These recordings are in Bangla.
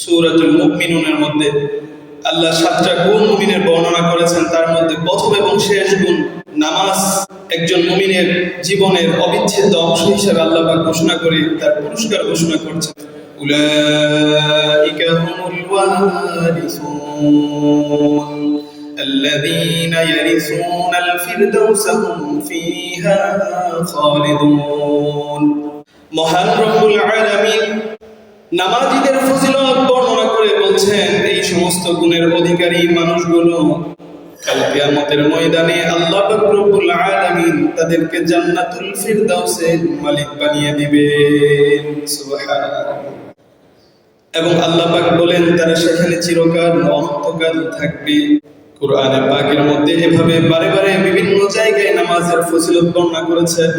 সূরাতুল মুমিনুনের মধ্যে আল্লাহ সাতটা গুণ মুমিনের বর্ণনা করেছেন তার মধ্যে প্রথম এবং শেষ গুণ নামাজ একজন মুমিনের জীবনের অবিচ্ছেদ্য অংশ হিসেবে আল্লাহ পাক ঘোষণা করে তার পুরস্কার ঘোষণা করছেন উলাইকা হুমুল ওয়ারিসুন الذين يرثون الفردوس هم فيها خالدون মহান রব্বুল আলামিন নামাজীদের ফজিলত বর্ণনা করে বলছেন, এই সমস্ত গুণের অধিকারী মানুষগুলো ময়দানে আল্লাহ রব্বুল আলামিন তাদেরকে জান্নাতুল ফিরদাউসের মালিক বানিয়ে দিবেন সুবহানাল্লাহ। এবং আল্লাহ পাক বলেন, তারা সেখানে চিরকাল অনন্তকাল থাকবে। কোরআনে পাকের মধ্যে এভাবে বারে বারে বিভিন্ন জায়গায় নামাজের ফজিলত বর্ণনা করেছেন।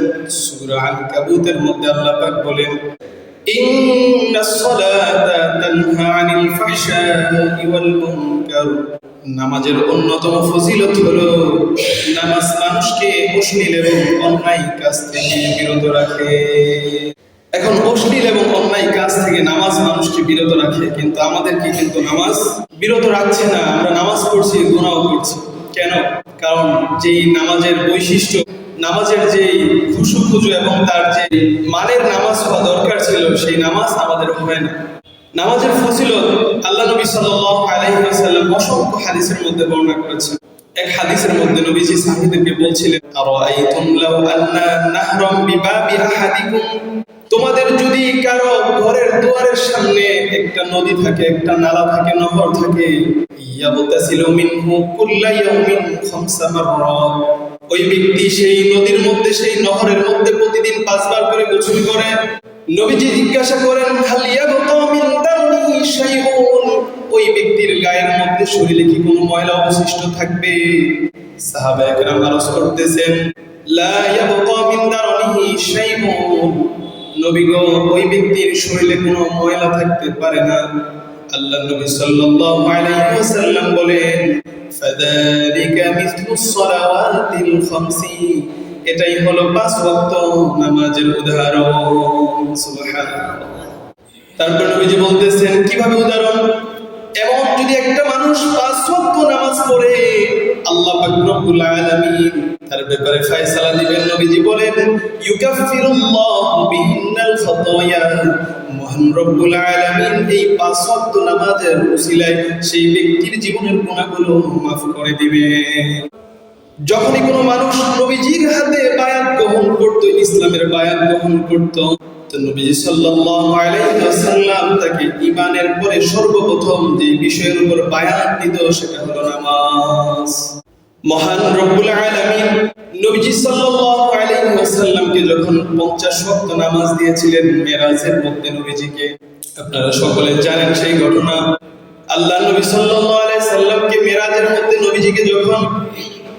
সূরা আনকাবুতের মধ্যে আল্লাহ পাক বলেন সালাতা তানহা আনিল ফাহশাই ওয়াল মুনকার। নামাজের অন্যতম ফজিলত হলো নামাজ মানুষকে অশ্লীল এবং অন্যায় কাজ থেকে বিরত রাখে। এখন অশ্লীল এবং অন্যায় কাজ থেকে নামাজ মানুষকে বিরত রাখে, কিন্তু আমাদেরকে কিন্তু নামাজ বিরত রাখছে না। আমরা নামাজ পড়ছি, গুনাহ করছি। কেন? কারণ যেই নামাজের বৈশিষ্ট্য নামাজের যে খুশু খুজু এবং তার যে মানের নামাজ হওয়া দরকার ছিল, সেই নামাজ আমাদের হয় না। নামাজের ফজিলত আল্লাহ নবী সাল্লাল্লাহু আলাইহি ওয়াসাল্লাম অসংখ্য হাদিসের মধ্যে বর্ণনা করেছেন। এক হাদিসের মধ্যে নবীজি সাহাবীদেরকে বলছিলেন, আরাআইতুম লাউ আন্না নাহরাম বিবাবি আহাদিকুম? তোমাদের যদি কারও ঘরের দুয়ারের সামনে একটা নদী থাকে, একটা নালা থাকে, নহর থাকে, ইয়াবতাসিলু মিনহু কুল্লা ইয়াউমিন খামসা মাররাত। ওই ব্যক্তি সেই নদীর মধ্যে, সেই নহরের মধ্যে প্রতিদিন পাঁচবার করে গোসল করে। নবীজি জিজ্ঞাসা করেন ইয়াবতা মিন ওই ব্যক্তির গায়ের মধ্যে শরীরে কি কোনো ময়লা অবশিষ্ট থাকবে? সাহাবা একরাম করতেছেন ওই ব্যক্তির শরীরে কোনো ময়লা থাকতে পারে না। আল্লাহ নবী সাল্লাল্লাহু আলাইহি ওয়াসাল্লাম বলেন ফাযালিকা مثل الصلوات الخمس. এটাই হলো পাঁচ ওয়াক্ত নামাজের উদাহরণ। সুবহানাল্লাহ। তারপর নবীজি বলতেছেন, কীভাবে উদাহরণ? এমন যদি একটা মানুষ পাঁচ নামাজ পড়ে, আল্লাহ রব্বুল আলামিন তার ব্যাপারে ফয়সালা দিবেন, নবীজি বলেন, ইউকাফিরুল্লাহু বিহিন্নাল খাতায়া মহান রব্বুল আলামিন এই পাঁচ ওয়াক্ত নামাজের উসিলায় সেই ব্যক্তির জীবনের গুনাহগুলো মাফ করে দিবেন। যখনই কোনো মানুষ নবীজির হাতে বায়াত গ্রহণ করত, ইসলামের বায়াত গ্রহণ করত তো নবীজি সাল্লাল্লাহু আলাইহি ওয়াসাল্লাম তাকে ঈমানের পরে সর্বপ্রথম যে বিষয়ের উপর বায়াত দিত সেটা হলো নামাজ। মহান রব্বুল আলামিন নবীজি সাল্লাল্লাহু আলাইহি ওয়াসাল্লামকে যখন 50 ওয়াক্ত নামাজ দিয়েছিলেন মেরাজের মধ্যে নবীজিকে, আপনারা সকলে জানেন সেই ঘটনা। আল্লাহ নবী সাল্লামকে মেরাজের মধ্যে নবীজিকে যখন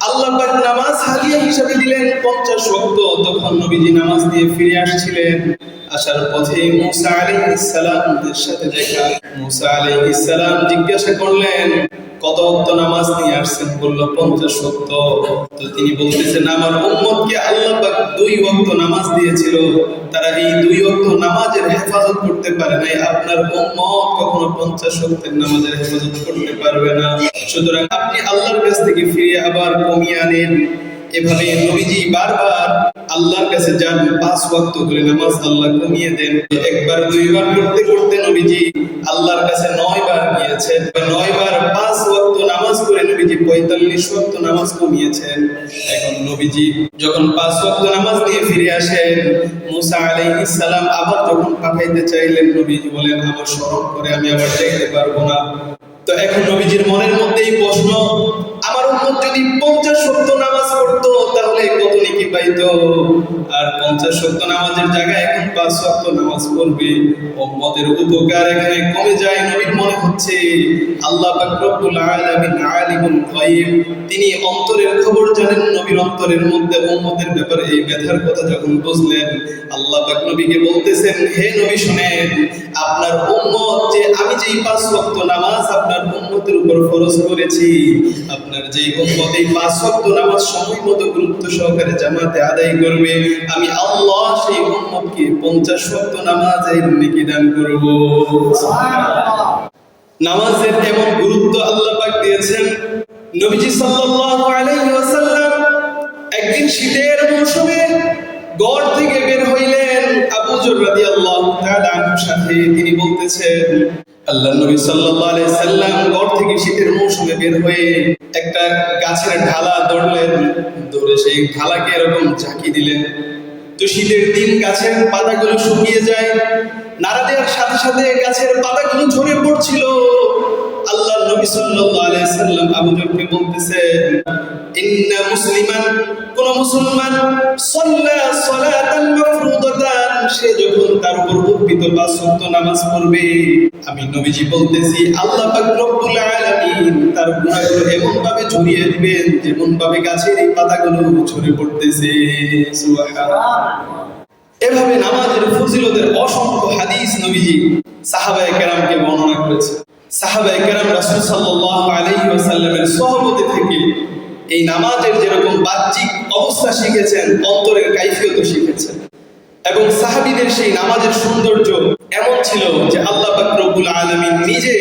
আল্লাহ নামাজ হাদিয়া হিসাবে দিলেন 50 ওয়াক্ত, তখন নবীজি নামাজ দিয়ে ফিরে আসছিলেন। আসার পথে মুসা আলাইহিস সালামের সাথে দেখা। মুসা আলাইহিস সালাম জিজ্ঞাসা করলেন, কত ওয়াক্ত নামাজ নিয়ে আসছেন? বলল 50 ওয়াক্ত। তো তিনি বলতেছেন, আমার উম্মতকে আল্লাহ দুই ওয়াক্ত নামাজ দিয়েছিল। তারা এই দুই ওয়াক্ত নামাজের হেফাজত করতে পারে নাই। আপনার উম্মত কখনো 50 ওয়াক্তের নামাজের হেফাজত করতে পারবে না। সুতরাং আপনি আল্লাহর কাছ থেকে ফিরে আবার কমিয়ে আনেন। এভাবে নবীজি বারবার আল্লাহর কাছে যান, পাঁচ ওয়াক্ত করে নামাজ আল্লাহ কমিয়ে দেন। একবার, দুইবার করতে করতে নবীজি আল্লাহর কাছে নয় বার গিয়েছেন নয় বার পাঁচ ওয়াক্ত নামাজ করে নবীজি পঁয়তাল্লিশ ওয়াক্ত নামাজ কমিয়েছেন। এখন নবীজি যখন পাঁচ ওয়াক্ত নামাজ নিয়ে ফিরে আসেন, মুসা আলাইহিস সালাম আবার যখন পাঠাইতে চাইলেন, নবীজি বলেন, আমার স্মরণ করে আমি আবার যাইতে পারব না। তো এখন নবীজির মনের মধ্যে এই প্রশ্ন, আমার উপর যদি পঞ্চাশ সত্য নামাজ পড়তো, তাহলে কত পাইতো আর পঞ্চাশ সত্য নামাজের জায়গায় এখন পাঁচ সত্য নামাজ পড়বে। উম্মতের উপকার এখানে কমে যায় নবীর মনে হচ্ছে। আল্লাহ রব্বুল আলামিন আলিমুল গায়ব। তিনি অন্তরের খবর জানেন, নবীর অন্তরের মধ্যে উম্মতের ব্যাপারে এই ব্যথার কথা যখন বুঝলেন, আল্লাহ পাক নবীকে বলতেছেন, হে নবী, শুনেন, আপনার উম্মত যে আমি যেই পাঁচ শক্ত নামাজ আপনার উম্মতের উপর ফরজ করেছি, আপনার যেই উম্মত এই পাঁচ শক্ত নামাজ সময় মতো গুরুত্ব সহকারে জামাতে আদায় করবে আমি আল্লাহ সেই উম্মতকে পঞ্চাশ ওয়াক্ত নামাজের নেকি দান করব। নামাজের এমন গুরুত্ব আল্লাহ পাক দিয়েছেন নবীজি সাল্লাল্লাহু আলাইহি ওয়াসাল্লাম একদিন শীতের মৌসুমে গড় থেকে বের হইলেন আবু যর রাদিয়াল্লাহু তাআলা সাথে। তিনি বলতেছেন আল্লাহ থেকে শীতের মৌসুমে বের হয়ে একটা গাছের ঢালা দৌড়ে সেই ঢালাকে এরকম ঝাঁকি দিলেন। তো শীতের দিন গাছের পাতাগুলো শুকিয়ে যায়। নাড়া দেওয়ার সাথে সাথে গাছের পাতাগুলো ঝরে পড়ছিল। নবী সাল্লাল্লাহু আলাইহি সাল্লাম আবু বলতেছেন ইন্না মুসলিমান, কোন মুসলমান মাফরুদাতান, সে যখন তার উপর সুন্নত নামাজ পড়বে, আমি নবীজি বলতেছি, আল্লাহ পাক রব্বুল আলামিন তার গুনাহগুলো এমন ভাবে ঝরিয়ে দিবেন যেমন ভাবে গাছের এই পাতাগুলো ঝরে পড়তেছে। সুবহানাল্লাহ। এভাবে নামাজের ফজিলতের অসংখ্য হাদিস নবীজি, সাহাবায়ে কেরামকে বর্ণনা করেছে থেকে এই নামাজের যেরকম বাহ্যিক অবস্থা শিখেছেন, অন্তরের কাইফিয়ত শিখেছেন। এবং সাহাবীদের সেই নামাজের সৌন্দর্য এমন ছিল যে আল্লাহ আলামিন নিজে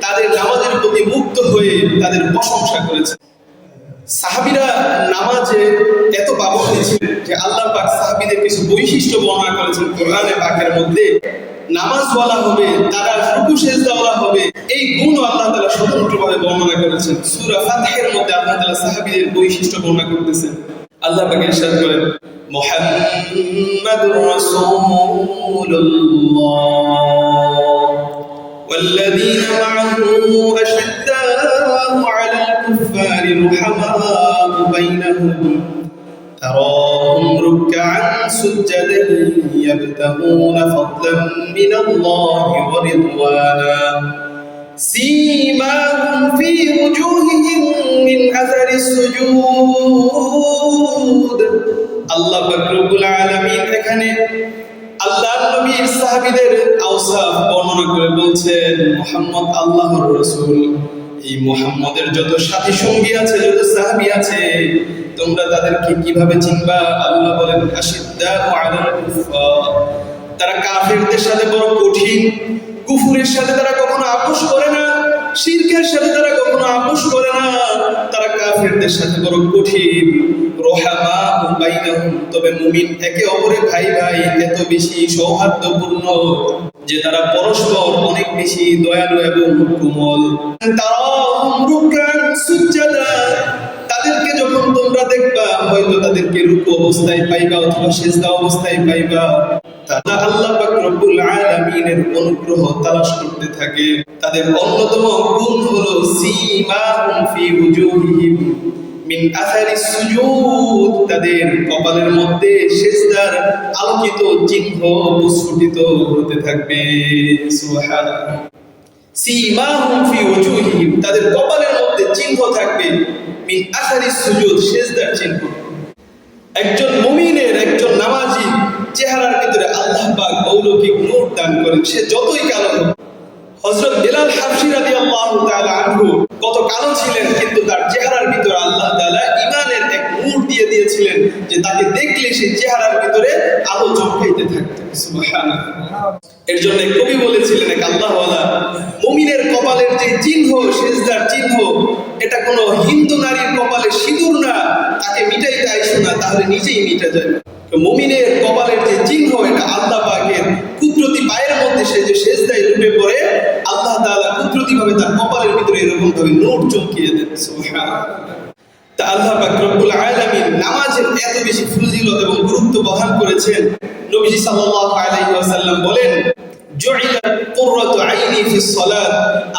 তাদের নামাজের প্রতি মুগ্ধ হয়ে তাদের প্রশংসা করেছেন। সাহাবিরা নামাজে এত পাবন্দী ছিলেন যে আল্লাহ পাক সাহাবিদের কিছু বৈশিষ্ট্য বর্ণনা করেছেন কোরআনে পাকের মধ্যে। নামাজ বলা হবে তারা রুকু সেজদা বলা হবে এই গুণ আল্লাহ তাআলা স্বতন্ত্রভাবে বর্ণনা করেছেন সূরা ফাতিহের মধ্যে আল্লাহ তাআলা সাহাবীদের বৈশিষ্ট্য বর্ণনা করতেছেন আল্লাহ পাক ইরশাদ করেন মুহাম্মাদুর রাসূলুল্লাহ والذين معه أشداء على الكفار رحماء بينهم تراهم ركعا سجدا يبتغون فضلا من الله ورضوانا سيماهم في وجوههم من أثر السجود الله بكرب العالمين এখানে আল্লাহর নবীর সাহাবীদের আওসাফ বর্ণনা করে বলছেন মোহাম্মদ আল্লাহর রাসূল এই মোহাম্মদের যত সাথী সঙ্গী আছে, যত সাহাবী আছে, তোমরা তাদেরকে কীভাবে চিনবা? আল্লাহ বলেন তারা কাফেরদের সাথে বড় কঠিন, কুফুরের সাথে তারা কখনো আপোষ করে না, শিরকের সাথে তারা কখনো আপোষ করে না। তারা কাফেরদের সাথে বড় কঠিন। রোহামা তবে মুমিন একে অপরের ভাই ভাই এত বেশি সৌহার্দ্যপূর্ণ যে তারা পরস্পর অনেক বেশি দয়ালু এবং কোমল। তারা রুকান সুজ্জাদা, তাদেরকে যখন তোমরা দেখবা, হয়তো তাদেরকে রুকু অবস্থায় পাইবা অথবা সেজদা অবস্থায় পাইবা। তারা আল্লাহ রব্বুল আলামিনের অনুগ্রহ তালাশ করতে থাকে। তাদের অন্যতম গুণ হলো ফি উজুহিহিম। মিন আথারি সুজুদ, তাদের কপালের মধ্যে আলোকিত চিহ্ন প্রস্ফুটিত হতে থাকবে। সুবহানাল্লাহ। তাদের কপালের মধ্যে চিহ্ন থাকবে চিহ্ন। একজন মুমিনের, একজন নামাজি চেহারার ভিতরে আল্লাহ পাক অলৌকিক দান করেন, সে যতই কালো হোক। হযরত বেলাল কত কালো ছিলেন, কিন্তু তার চেহারার ভিতরে আল্লাহ তাআলা ঈমানের দিয়ে দিয়েছিলেন যে তাকে দেখলে সেই চেহারার ভিতরে আলো চমকাইতে থাকতো। এর জন্য কবি বলেছিলেন এক আল্লাহওয়ালা, মুমিনের কপালের যে চিহ্ন, সেজদার চিহ্ন, এটা কোনো হিন্দু নারীর কপালে সিঁদুর না, তাকে মিটাইতে আইসো না, তাহলে নিজেই মিটে তো মুমিনের কপালের যে চিহ্ন, এটা আল্লাহ পাকের কুদরতি পায়ের মধ্যে সে যে সেজদায় লুটে পড়ে, আল্লাহ তাআলা কুদরতি ভাবে তার কপালের ভিতরে এরকম ভাবে নোট চমকিয়ে তা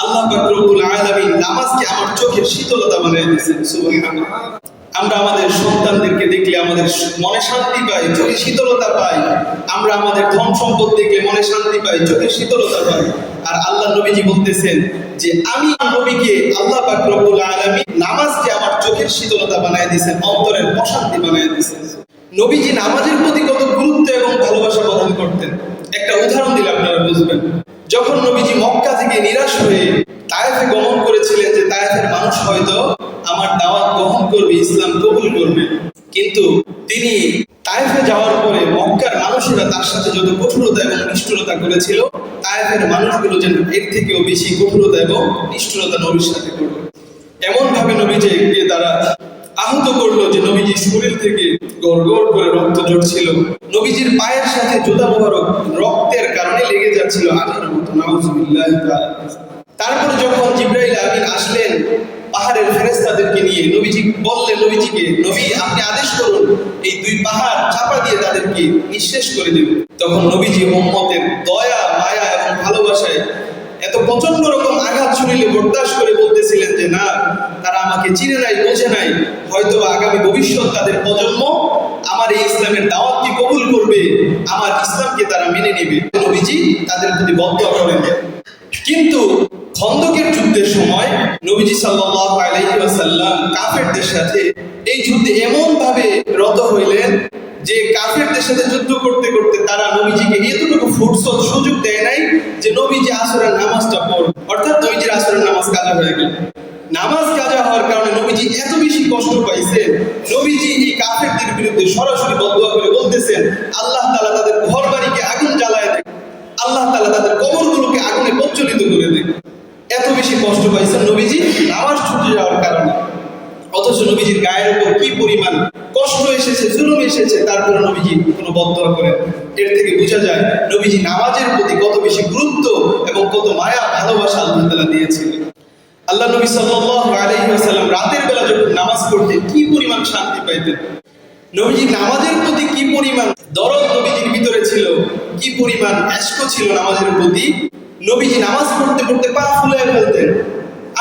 আল্লাহ আলামিন নামাজকে আমার চোখের শীতলতা বানিয়ে দিয়েছেন। আমরা আমাদের সন্তানদেরকে দেখলে আমাদের মনে শান্তি পাই, চোখে শীতলতা পাই। আমরা আমাদের ধন সম্পদ দেখলে মনে শান্তি পাই, চোখে শীতলতা পাই। আর আল্লাহ নবীজি বলতেছেন যে, আমি নবীকে আল্লাহ পাক রব্বুল নামাজকে আমার চোখের শীতলতা বানিয়ে দিয়েছেন, অন্তরের প্রশান্তি বানিয়ে দিয়েছেন। নবীজি নামাজের প্রতি কত গুরুত্ব এবং ভালোবাসা প্রদান করতেন। একটা উদাহরণ দিলে আপনারা বুঝবেন। যখন নবীজি মক্কা থেকে নিরাশ হয়ে তায়েফে গমন করেছিলেন যে, তায়েফের মানুষ হয়তো আমার দাওয়াত গ্রহণ করবে, ইসলাম কবুল করবে। কিন্তু তিনি তায়েফে যাওয়ার পরে মক্কার মানুষেরা তার সাথে যত কঠোরতা এবং নিষ্ঠুরতা করেছিল, তায়েফের মানুষগুলো যে এর থেকেও বেশি কঠোরতা এবং নিষ্ঠুরতা নবীর সাথে করবে এমন ভাবে নবীজিকে তারা আহত করল যে নবীজির শরীর থেকে গড় গড় করে রক্ত ঝরছিল। নবীজির পায়ের সাথে জুতা মোবারক রক্তের কারণে লেগে যাচ্ছিল আঠার মতো নাউজুবিল্লাহ তারপরে যখন জিব্রাইল আমিন আসলেন পাহাড়ের ফেরেস্তাদেরকে নিয়ে নবীজি বললেন, নবীজিকে, নবী, আপনি আদেশ করুন, এই দুই পাহাড় চাপা দিয়ে তাদেরকে নিঃশেষ করে দেবেন তখন নবীজি মোহাম্মদের দয়া, মায়া এবং ভালোবাসায় এত প্রচণ্ড রকম আঘাত শুনিলে বরদাস্ত করে বলতেছিলেন যে, না, তারা আমাকে চিনে নাই, বোঝে নাই। হয়তো আগামী ভবিষ্যৎ তাদের প্রজন্ম আমার এই ইসলামের দাওয়াতকে কবুল করবে, আমার ইসলামকে তারা মেনে নেবে। নবীজি তাদের প্রতি বদ্ধ করেন কিন্তু খন্দকের যুদ্ধের সময় নবীজি সাল্লাল্লাহু আলাইহি ওয়াসাল্লাম কাফেরদের সাথে এই যুদ্ধে এমন ভাবে রত হইলেন যে কাফেরদের সাথে যুদ্ধ করতে করতে তারা নবীজিকে এতটুকু ফুরসত সুযোগ দেয় নাই যে নবীজি আসরের নামাজটা পড়, অর্থাৎ নবীজির আসরের নামাজ কাজা হয়ে গেল। নামাজ কাজা হওয়ার কারণে নবীজি এত বেশি কষ্ট পাইছে নবীজি এই কাফেরদের বিরুদ্ধে সরাসরি বদয়া করে বলতেছেন, আল্লাহ তাআলা আগুনে প্রজ্বলিত করে দেয়। এত বেশি কষ্ট পাইছেন নবীজি, নামাজ ছুটে যাওয়ার কারণে। অথচ নবীজির গায়ের উপর কি পরিমাণ কষ্ট এসেছে, জুলুম এসেছে তারপরে নবীজি কোনো বদয়া করেন এর থেকে বোঝা যায়, নবীজি নামাজের প্রতি কত বেশি গুরুত্ব এবং কত মায়া, ভালোবাসা আল্লাহ দিয়েছিলেন আল্লাহ নবী ওয়াসাল্লাম রাতের বেলা যখন নামাজ পড়তেন কি পরিমাণ শান্তি পাইতেন? নবীজি নামাজের প্রতি কি পরিমাণ দরদ নবীজির ভিতরে ছিল, কি পরিমাণ এশক ছিল নামাজের প্রতি? নবীজি নামাজ পড়তে পড়তে পা ফুলে ফেলতেন।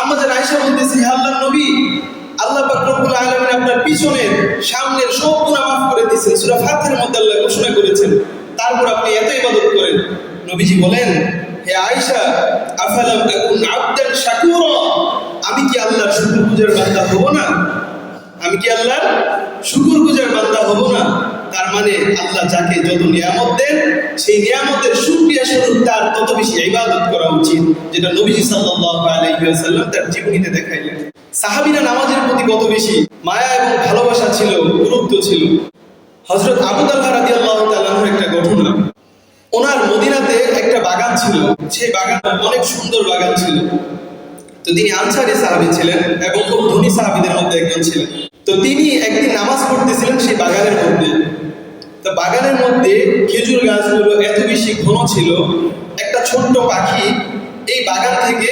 আমাদের আয়সা বলতেছে, হে আল্লাহর নবী, আল্লাহ রব্বুল আলামিন আপনার পিছনের সামনের সব গুনাহ মাফ করে দিয়েছেন। সূরা ফাতিহার মধ্যে আল্লাহ ঘোষণা করেছেন, তারপর আপনি এত ইবাদত করেন। নবীজি বলেন, হে আয়েশা, আফালাম আকুন আবদান শাকুরা? আমি কি আল্লাহর শুকরগুজার বান্দা হব না? আমি কি আল্লাহর শুকরগুজার বান্দা হব না? তার মানে আল্লাহ যাকে যত নিয়ামত দেন, সেই নিয়ামতের সুক্রিয়া স্বরূপ তার তত বেশি ইবাদত করা উচিত, যেটা নবীজি সাল্লাল্লাহু আলাইহি তার জীবনীতে দেখাইলেন। সাহাবীরা নামাজের প্রতি কত বেশি মায়া এবং ভালোবাসা ছিল, গুরুত্ব ছিল। হযরত আবু তালহা রাদিয়াল্লাহু তাআলার একটা ঘটনা ওনার মদিনাতে একটা বাগান ছিল, সেই বাগানটা অনেক সুন্দর বাগান ছিল। তো তিনি আনসারি সাহাবী ছিলেন এবং খুব ধনী সাহাবীদের মধ্যে একজন ছিলেন। তো তিনি একদিন নামাজ পড়তেছিলেন সেই বাগানের মধ্যে। তো বাগানের মধ্যে খেজুর গাছগুলো এত বেশি ঘন ছিল, একটা ছোট্ট পাখি এই বাগান থেকে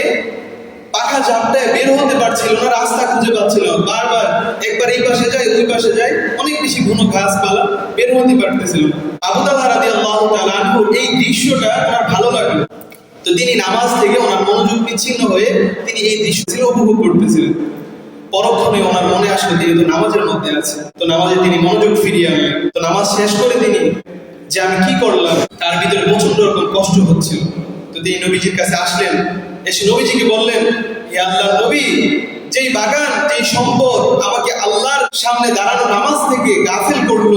পাখা ঝাপটায় বের হতে পারছিল না, রাস্তা খুঁজে পাচ্ছিল বারবার একবার এই পাশে যায়, ওই পাশে যায়, অনেক বেশি ঘন গাছপালা বের হতে পারতেছিল আবু রাদিয়াল্লাহু তাআলা আনহু এই দৃশ্যটা ওনার ভালো লাগল। তো তিনি নামাজ থেকে ওনার মনোযোগ বিচ্ছিন্ন হয়ে তিনি এই দৃশ্য ছিল উপভোগ করতেছিলেন। পরক্ষণে ওনার মনে আসলো তিনি তো নামাজের মধ্যে আছে। তো নামাজে তিনি মনোযোগ ফিরিয়ে আনলেন। তো নামাজ শেষ করে তিনি যে আমি কি করলাম, তার ভিতরে প্রচণ্ড রকম কষ্ট হচ্ছিল। তো তিনি নবীজির কাছে আসলেন। এসে নবীজিকে বললেন, হে আল্লাহ নবী, যেই বাগান, যেই সম্পদ আমাকে আল্লাহর সামনে দাঁড়ানো নামাজ থেকে গাফিল করল,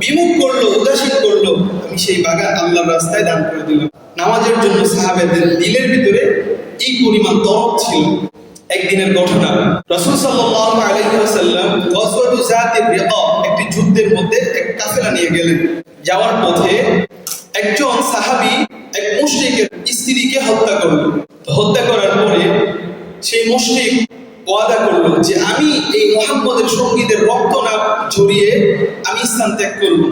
বিমুখ করল, উদাসীন করল, আমি সেই বাগান আল্লাহর রাস্তায় দান করে দিলাম। নামাজের জন্য সাহাবেদের দিলের ভিতরে এই পরিমাণ দরদ ছিল একদিনের ঘটনা। রাসূল সাল্লাল্লাহু আলাইহি ওয়াসাল্লাম একটি যুদ্ধের মধ্যে এক কাফেলা নিয়ে গেলেন। যাওয়ার পথে একজন সাহাবী এক মুশরিকের স্ত্রীকে হত্যা করল। হত্যা করার পরে সেই মুশরিক ওয়াদা করল যে, আমি এই মুহাম্মদের সঙ্গীদের রক্ত না ঝরিয়ে আমি স্থান ত্যাগ করব।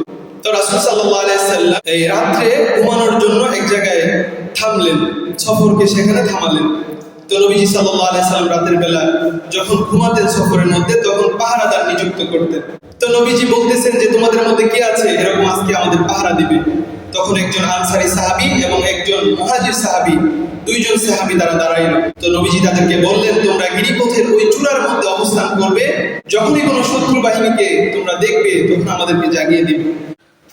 তো রাসূল আলাইহি এই রাত্রে ঘুমানোর জন্য এক জায়গায় থামলেন, সফরকে সেখানে থামালেন। তো নবীজি সাল্লাল্লাহু আলাইহি সাল্লাম রাতের বেলা যখন ঘুমাতেন সফরের মধ্যে, তখন পাহারাদার নিযুক্ত করতেন। তো নবীজি বলতেছেন যে, তোমাদের মধ্যে কে আছে এরকম আজকে আমাদের পাহারা দিবে? তখন একজন আনসারি সাহাবী এবং একজন মুহাজির সাহাবী, দুইজন সাহাবী তারা দাঁড়াইল। তো নবীজি তাদেরকে বললেন, তোমরা গিরিপথের ওই চূড়ার মধ্যে অবস্থান করবে, যখনই কোনো শত্রু বাহিনীকে তোমরা দেখবে, তখন আমাদেরকে জাগিয়ে দিবে।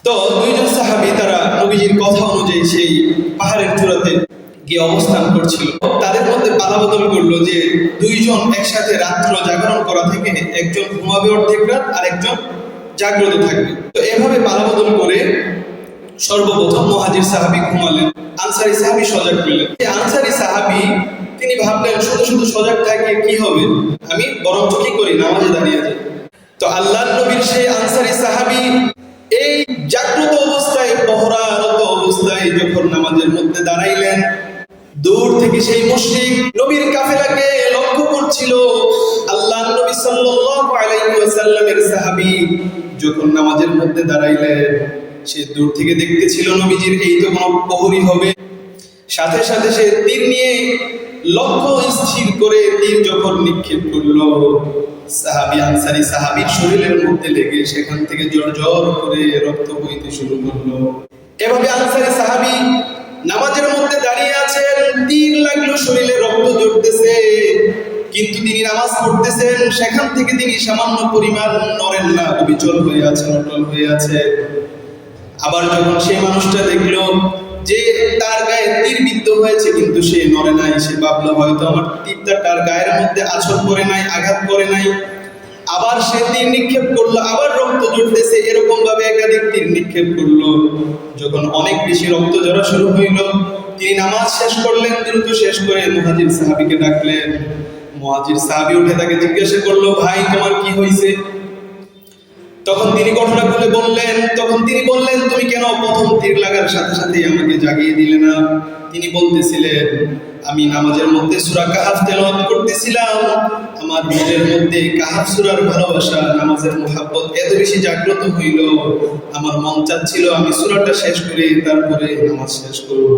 তো দুইজন সাহাবী, তারা নবীজির কথা অনুযায়ী সেই পাহাড়ের চূড়াতে গিয়ে অবস্থান করছিল। তাদের মধ্যে পালাবদল করল যে দুইজন একসাথে রাত্র জাগরণ করা থেকে একজন ঘুমাবে অর্ধেক রাত আর একজন জাগ্রত থাকবে। তো এভাবে পালাবদল করে সর্বপ্রথম মহাজির সাহাবী ঘুমালেন। আনসারি সাহাবী সজাগ করলেন আনসারি সাহাবী, তিনি ভাবলেন, শুধু শুধু সজাগ থাকে কি হবে? আমি বরঞ্চ কি করি? নামাজে দাঁড়িয়ে যাই তো আল্লাহ নবীর সেই আনসারি সাহাবী এই জাগ্রত অবস্থায় পহরারত অবস্থায় যখন নামাজের মধ্যে দাঁড়াইলেন, দূর থেকে সেই মুশরিক নবীর কাফেলাকে লক্ষ্য করছিল। আল্লাহ নবী সাল্লাল্লাহু আলাইহি ওয়াসাল্লামের সাহাবী যখন নামাজের মধ্যে দাঁড়াইলেন, সে দূর থেকে দেখতেছিল নবীজির, এই তো কোনো প্রহরী হবে। সাথে সাথে সে তীর নিয়ে লক্ষ্য স্থির করে তীর যখন নিক্ষেপ করল, সাহাবি আনসারি সাহাবির শরীরের মধ্যে লেগে সেখান থেকে জোর করে রক্ত বইতে শুরু করল। এভাবে আনসারি সাহাবি নামাজের মধ্যে দাঁড়িয়ে আছেন তীর লাগল শরীরে রক্ত জড়তেছে, কিন্তু তিনি নামাজ পড়তেছেন, সেখান থেকে তিনি সামান্য পরিমাণ নড়েন না, অবিচল হয়ে আছেন, অটল হয়ে আছে আবার যখন সেই মানুষটা দেখল যে তার গায়ে তীর বিদ্ধ হয়েছে, কিন্তু সে নড়ে নাই, সে ভাবলো হয়তো আমার তীরটা তার গায়ের মধ্যে আছর করে নাই, আঘাত করে নাই। আবার সে তীর নিক্ষেপ করল, আবার রক্ত জড়তেছে এরকম ভাবে একাধিক তীর নিক্ষেপ করল। যখন অনেক বেশি রক্ত ঝরা শুরু হইল, তিনি নামাজ শেষ করলেন, দ্রুত শেষ করে মুহাজির সাহাবিকে ডাকলেন। মুহাজির সাহাবি উঠে তাকে জিজ্ঞাসা করল, ভাই, তোমার কি হয়েছে তখন তিনি ঘটনা খুলে বললেন তখন তিনি বললেন তুমি কেন প্রথম তীর লাগার সাথে সাথে আমাকে জাগিয়ে দিলে না? তিনি বলতেছিলেন আমি নামাজের মধ্যে সূরা কাহাফ তেলাওয়াত করতেছিলাম। আমার মনের মধ্যে কাহাফ সূরার ভালোবাসা নামাজের মোহাব্বত এত বেশি জাগ্রত হইল। আমার মন চাচ্ছিল আমি সুরাটা শেষ করে তারপরে নামাজ শেষ করব।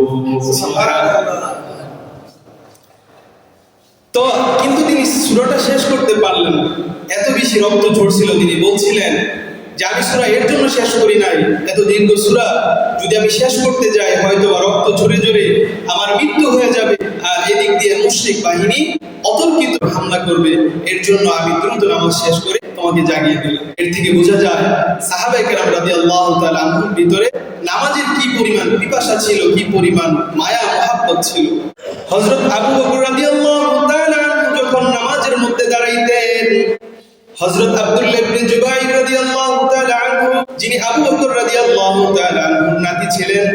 তো কিন্তু তিনি সুরাটা শেষ করতে পারলেন না। এত বেশি রক্ত ঝরছিল তিনি বলছিলেন যে আমি সূরা এর জন্য শেষ করি নাই। এত দীর্ঘ সূরা যদি আমি শেষ করতে যাই হয়তো রক্ত ঝরে ঝরে আমার মৃত্যু হয়ে যাবে। আর এদিক দিয়ে মুশরিক বাহিনী অতর্কিত হামলা করবে। এর জন্য আমি দ্রুত নামাজ শেষ করে তোমাকে জাগিয়ে দিলাম। এর থেকে বোঝা যায়, সাহাবায়ে কেরাম রাদিয়াল্লাহু তাআলা আনহুর ভিতরে নামাজের কি পরিমাণ পিপাসা ছিল, কি পরিমাণ মায়া, মহাব্বত ছিল। হজরত আবু বকর রাদিয়াল্লাহু হযরত আব্দুল্লাহ ইবনে জুবাইর রাদিয়াল্লাহু তাআলা আনহু যিনি আবু বকর রাদিয়াল্লাহু তাআলা আনহুর নাতি ছিলেন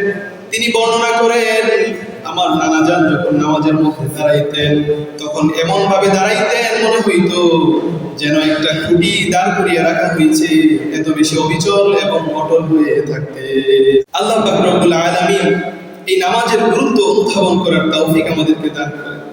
তিনি বর্ণনা করেন আমার নানা যান যখন নামাজের মধ্যে দাঁড়াইতেন তখন এমন ভাবে দাঁড়াইতেন মনে হইতো যেন একটা খুঁটি দাঁড় করিয়ে রাখা হয়েছে এত বেশি অবিচল এবং অটল হয়ে থাকতে। আল্লাহ পাক রব্বুল আলামিন এই নামাজের গুরুত্ব অনুধাবন করার তৌফিক আমাদেরকে দান করেন।